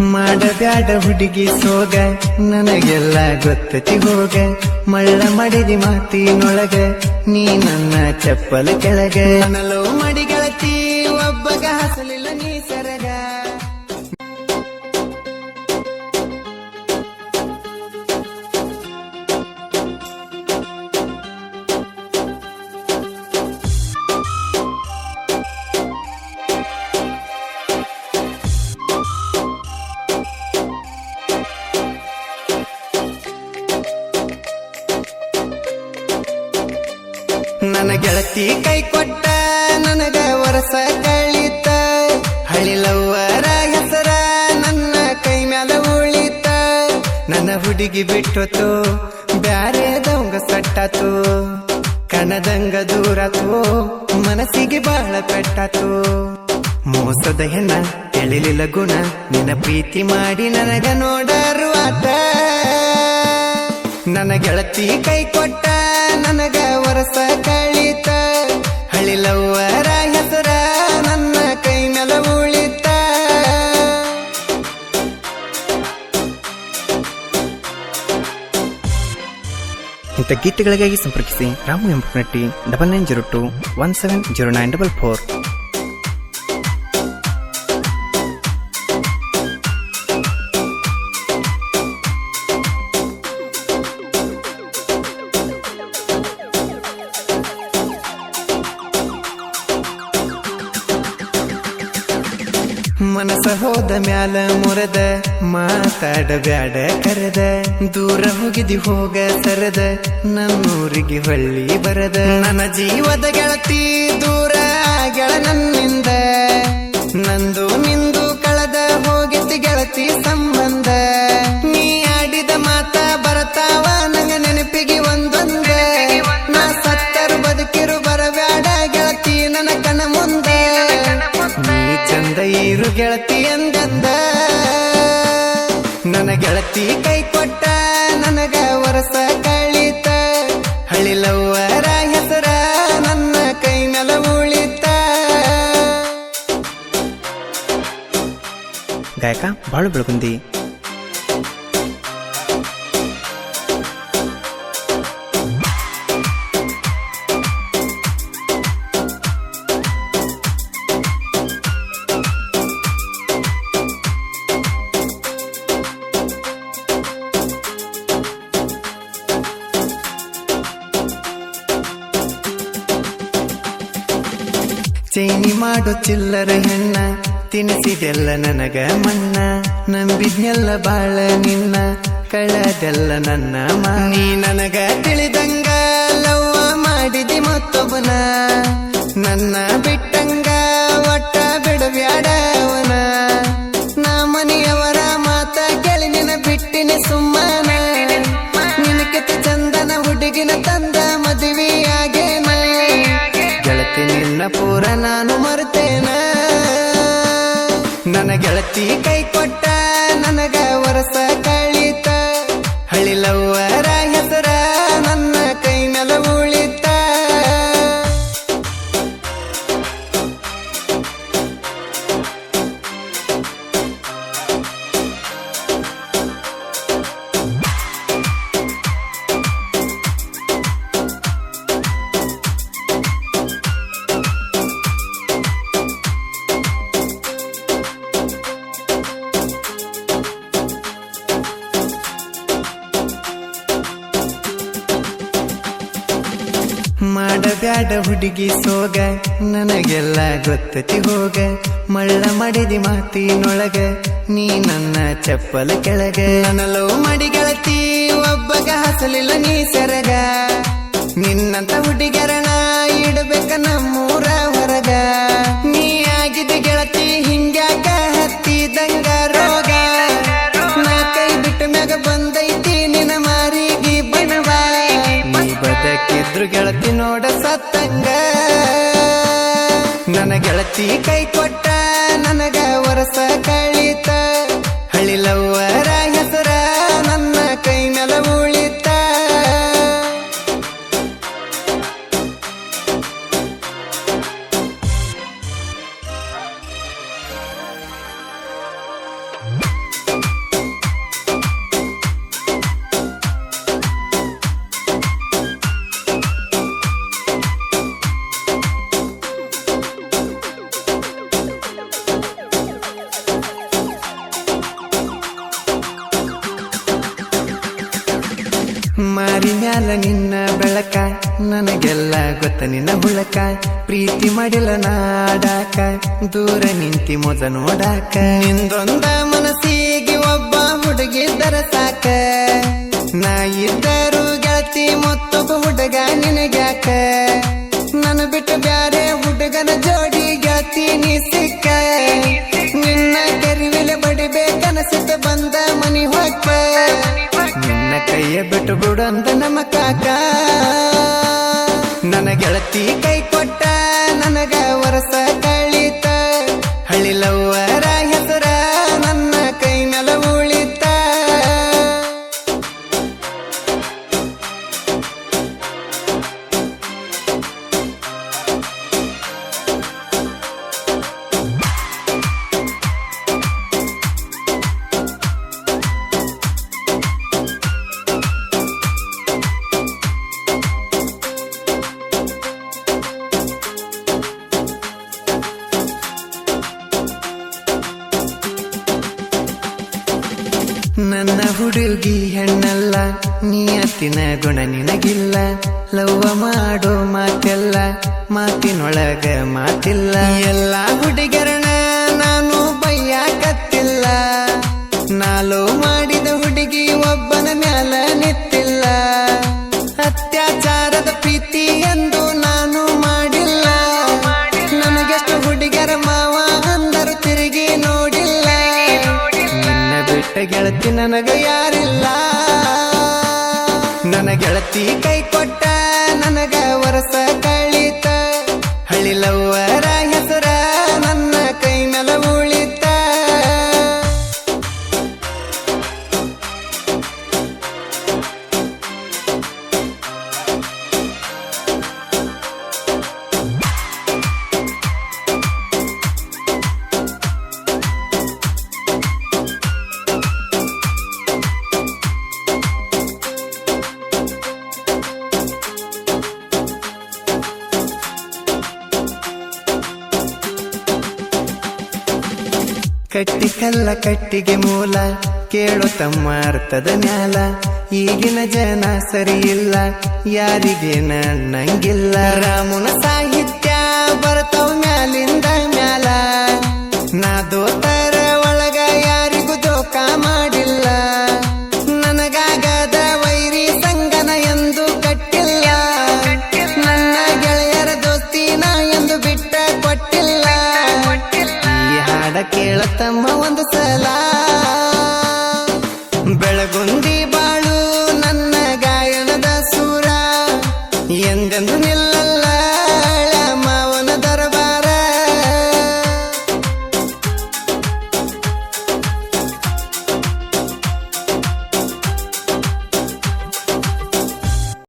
ಮಾಡಬ್ಯಾಡ ಹುಡುಗಿ ಸೋಗ? ನನಗೆಲ್ಲ ಗೊತ್ತತಿ ಹೋಗ? ಮಳ್ಳ ಮಡಿದಿ ಮಾತಿನೊಳಗ ನೀ ನನ್ನ ಚಪ್ಪಲು ಕೆಳಗ. ನಲವು ಮಡಿ ಗೆಳತಿ ಒಬ್ಬಗ ಹಸಲಿಲ್ಲ ನೀ ಸರಗ. ನನ್ನ ಗೆಳತಿ ಕೈ ಕೊಟ್ಟ, ನನಗ ವರಸ ಕಳಿತ ಹಳಿಲವ್ವರ ಹೆಸರ ನನ್ನ ಕೈ ಮ್ಯಾಲ ಉಳಿತ. ನನ್ನ ಹುಡುಗಿ ಬಿಟ್ಟೋತು ಬ್ಯಾರೆ ದಂಗ ಸಟ್ಟಾತು ಕಣದಂಗ ದೂರತು ಮನಸ್ಸಿಗೆ ಬಹಳ ಪೆಟ್ಟಾತು ಮೋಸದ ಹೆಣ್ಣ ತಿಳಿಲಿಲ್ಲ ಗುಣ, ನಿನ್ನ ಪ್ರೀತಿ ಮಾಡಿ ನನಗ ನೋಡರು ಆತ ನನ್ನ ಗೆಳತಿ ಕೈ ಕೊಟ್ಟ, ನನಗ ವರಸ ಕಳಿತ. ಹಳಿಲವ್ವರ ಹೆಸರ ನನ್ನ ಕೈ ನೆಲ ಉಳಿತ. ಇಂಥ ಗೀತೆಗಳಿಗಾಗಿ ಸಂಪರ್ಕಿಸಿ Ramu ಎಂಬನಟ್ಟಿ double nine zero two one seven zero nine double four ಮನಸ ಹೋದ ಮ್ಯಾಲ ಮುರದ ಮಾತಾಡಬ್ಯಾಡ ಕರೆದ. ದೂರ ಹೋಗಿದಿ ಹೋಗ ಸರದ ನಮ್ಮೂರಿಗೆ ಹೊಳ್ಳಿ ಬರದ. ನನ್ನ ಜೀವದ ಗೆಳತಿ ದೂರ ಗೆಳ ನನ್ನಿಂದ. ನಂದು ನಿಂದು ಕಳೆದ ಹೋಗಿತಿ ಗೆಳತಿ ಸಂಬಂಧ. ನೀ ಆಡಿದ ಮಾತ ಬರತಾವ, ನಂಗ ನೆನಪಿಗೆ ಗೆಳತಿ ಎಂದದ್ದ ನನ್ನ ಗೆಳತಿ ಕೈ ಕೊಟ್ಟ, ನನಗ ವರಸ ಕಳಿತ. ಹಳಿಲವ್ವರ ಹೆಸರ ನನ್ನ ಕೈ ನೆಲ ಉಳಿತ. ಗಾಯಕ ಬಾಳು ಬೆಳಗುಂದಿ. ಮಾಡೋ ಚಿಲ್ಲರೆ ಹೆಣ್ಣ, ತಿನಿಸಿದೆಲ್ಲ ನನಗ ಮಣ್ಣ, ನಂಬಿದ್ನೆಲ್ಲ ಬಾಳ ನಿನ್ನ, ಕಳದೆಲ್ಲ ನನ್ನ ನೀ ನನಗ ತಿಳಿದಂಗ ಲವ್ವ ಮಾಡಿದಿ ಮತ್ತೊಬ್ಬನ, ನನ್ನ ಬಿಟ್ಟಂಗ ಒಟ್ಟ ಬಿಡವ್ಯಾಡವನ. ನಾ ಮನೆಯವರ ಮಾತ ಕೇಳಿ ನಿನ ಬಿಟ್ಟಿನ ಸುಮ್ಮನ. ನಿನಕಿತ ಚಂದನ ಹುಡುಗಿನ ತಂದ ಮದುವೆಯಾಗೇನ. ಗೆಳತಿ ನಿನ್ನ ಪೂರ ನಾನು ಮರ್ತೇನ ಗೆಳತಿ ಕೈ ಕೊಟ್ಟ ನನಗ ವರಸ ಕಳಿತ ಹಳಿಲವ್ವರ ಮಾಡಬ್ಯಾಡ ಹುಡುಗಿ ಸೋಗ, ನನಗೆಲ್ಲ ಗೊತ್ತತಿ ಹೋಗ. ಮಳ್ಳ ಮಡಿದಿ ಮಾತಿನೊಳಗ, ನೀ ನನ್ನ ಚಪ್ಪಲ ಕೆಳಗ. ನನಲೋ ಮಡಿ ಗೆಳತಿ, ಒಬ್ಬಗ ಹಸಲಿಲ್ಲ ನೀ ಸೆರಗ. ನಿನ್ನಂತ ಹುಡುಗರಣ ಇಡಬೇಕ ನಮ್ಮೂರ ಬದಕಿದ್ರು ಗೆಳತಿ ನೋಡ ಸತ್ತಂಗ. ನನ್ನ ಗೆಳತಿ ಕೈ ಕೊಟ್ಟ ನನಗ ವರಸ ಕಳಿತ ಮ್ಯಾಲ ನಿನ್ನ ಬೆಳಕ. ನನಗೆಲ್ಲ ಗೊತ್ತ ನಿನ್ನ ಹುಳಕ. ಪ್ರೀತಿ ಮಾಡಿಲ್ಲ ನಾಡಾಕ. ದೂರ ನಿಂತಿ ಮೊದ ನೋಡಾಕ. ನಿಂದೊಂದ ಮನಸ್ಸಿಗೆ ಒಬ್ಬ ಹುಡುಗಿದ್ದರ ಸಾಕ. ನಾ ಇದ್ದರು ಗೆಳತಿ ಮತ್ತೊಬ್ಬ ಹುಡುಗ ನಿನಗ್ಯಾಕ. ಬಿಟ್ಟು ಬಿಡಂದ ನಮ್ಮ ಕಾಕ. ನನ್ನ ಗೆಳತಿ ಕೈ ಕೊಟ್ಟ ನನಗ ವರಸ ನನ್ನ ಹುಡುಗಿ ಹೆಣ್ಣಲ್ಲ ನಿಯತ್ತಿನ ಗುಣ ನಿನಗಿಲ್ಲ. ಲವ್ವ ಮಾಡೋ ಮಾತೆಲ್ಲ ಮಾತಿನೊಳಗ ಮಾತಿಲ್ಲ. ಎಲ್ಲ ಹುಡುಗರಣ ಬಿಟ್ಟ ಗೆಳತಿ ನನಗ ಯಾರಿಲ್ಲ. ನನ್ನ ಗೆಳತಿ ಕೈ ಕೊಟ್ಟ ನನಗ ವರಸ ಕಳಿತ. ಹಳಿಲವ್ವರ ಕಟ್ಟಿ ಕಲ್ಲ ಕಟ್ಟಿಗೆ ಮೂಲ, ಕೇಳು ತಮ್ಮ ಅರ್ಥದ ನ್ಯಾಲ ಈಗಿನ ಜನ ಸರಿ ಇಲ್ಲ ಯಾರಿಗೆ ನನ್ನಂಗಿಲ್ಲ. ರಾಮನ ಸಾಹಿತ್ಯ ಬರ್ತಾವ ಮ್ಯಾಲಿಂದ ಮ್ಯಾಲ, ನಾ எந்தெந்த நிழல்